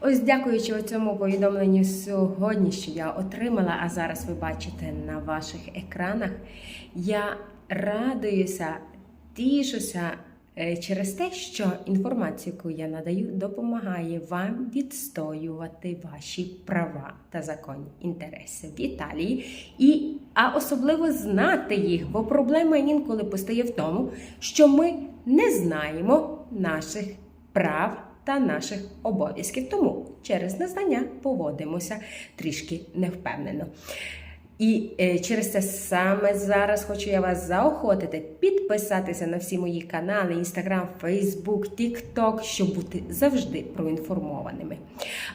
Ось дякуючи цьому повідомленню сьогодні, що я отримала, а зараз ви бачите на ваших екранах, я радуюся, тішуся е, через те, що інформацію, яку я надаю, допомагає вам відстоювати ваші права та законні інтереси в Італії, і, а особливо знати їх, бо проблема інколи постає в тому, що ми не знаємо наших прав та наших обов'язків. Тому через незнання поводимося трішки невпевнено. І е, через це саме зараз хочу я вас заохотити підписатися на всі мої канали: Instagram, Facebook, TikTok, щоб бути завжди проінформованими.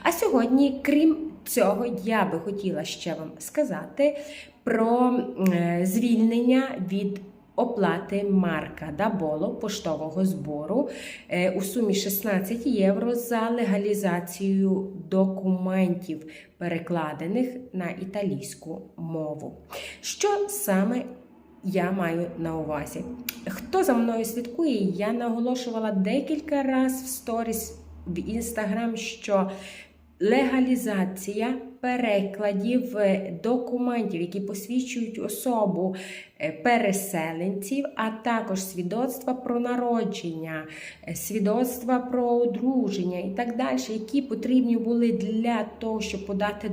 А сьогодні, крім цього, я би хотіла ще вам сказати про е, звільнення від оплати марка Даболо поштового збору е, у сумі 16 євро за легалізацію документів, перекладених на італійську мову. Що саме я маю на увазі? Хто за мною слідкує, я наголошувала декілька разів в сторіс в інстаграм, що легалізація перекладів е, документів, які посвідчують особу е, переселенців, а також свідоцтва про народження, е, свідоцтва про одруження і так далі, які потрібні були для того, щоб подати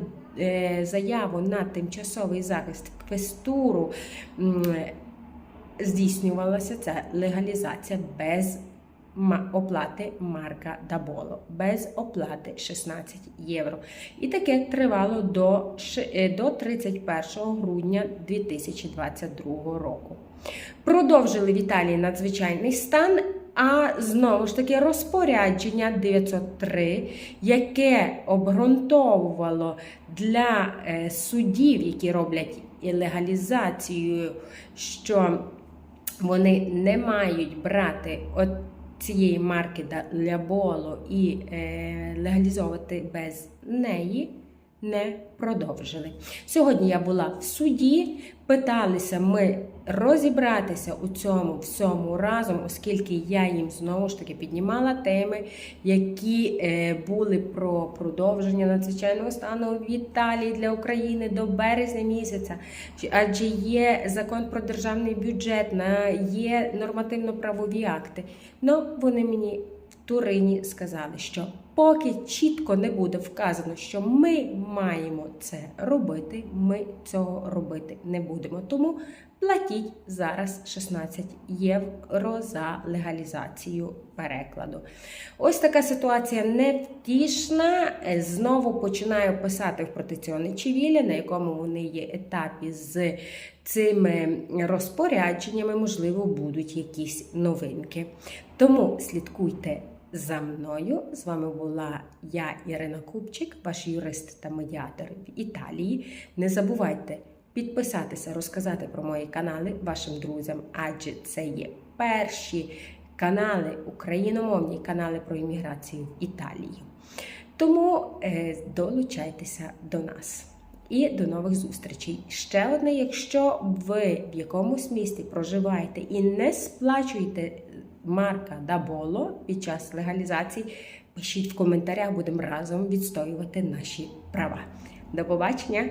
заяву на тимчасовий захист квестуру. Здійснювалася ця легалізація без оплати марка Даболо, без оплати 16 євро. І таке тривало до, е, до 31 грудня 2022 року. Продовжили в Італії надзвичайний стан. А знову ж таки розпорядження 903, яке обґрунтовувало для е, судів, які роблять легалізацію, що вони не мають брати цієї марки для боло і е, легалізовувати без неї. Не продовжили. Сьогодні я була в суді, питалися ми розібратися у цьому всьому разом, оскільки я їм знову ж таки піднімала теми, які е, були про продовження надзвичайного стану в Італії для України до березня місяця. Адже є закон про державний бюджет, на- є нормативно-правові акти. Ну вони мені в Турині сказали, що поки чітко не буде вказано, що ми маємо це робити, ми цього робити не будемо. Тому платіть зараз 16 євро за легалізацію перекладу. Ось така ситуація невтішна. Знову починаю писати в протиціони Чивілі, на якому вони є етапі з цими розпорядженнями, можливо, будуть якісь новинки. Тому слідкуйте за мною. З вами була я, Ірина Купчик, ваш юрист та медіатор в Італії. Не забувайте підписатися, розказати про мої канали вашим друзям, адже це є перші канали, україномовні канали про імміграцію в Італії. Тому е, долучайтеся до нас. І до нових зустрічей. Ще одне, якщо ви в якомусь місті проживаєте і не сплачуєте марка Даболо під час легалізації, пишіть в коментарях, будемо разом відстоювати наші права. До побачення!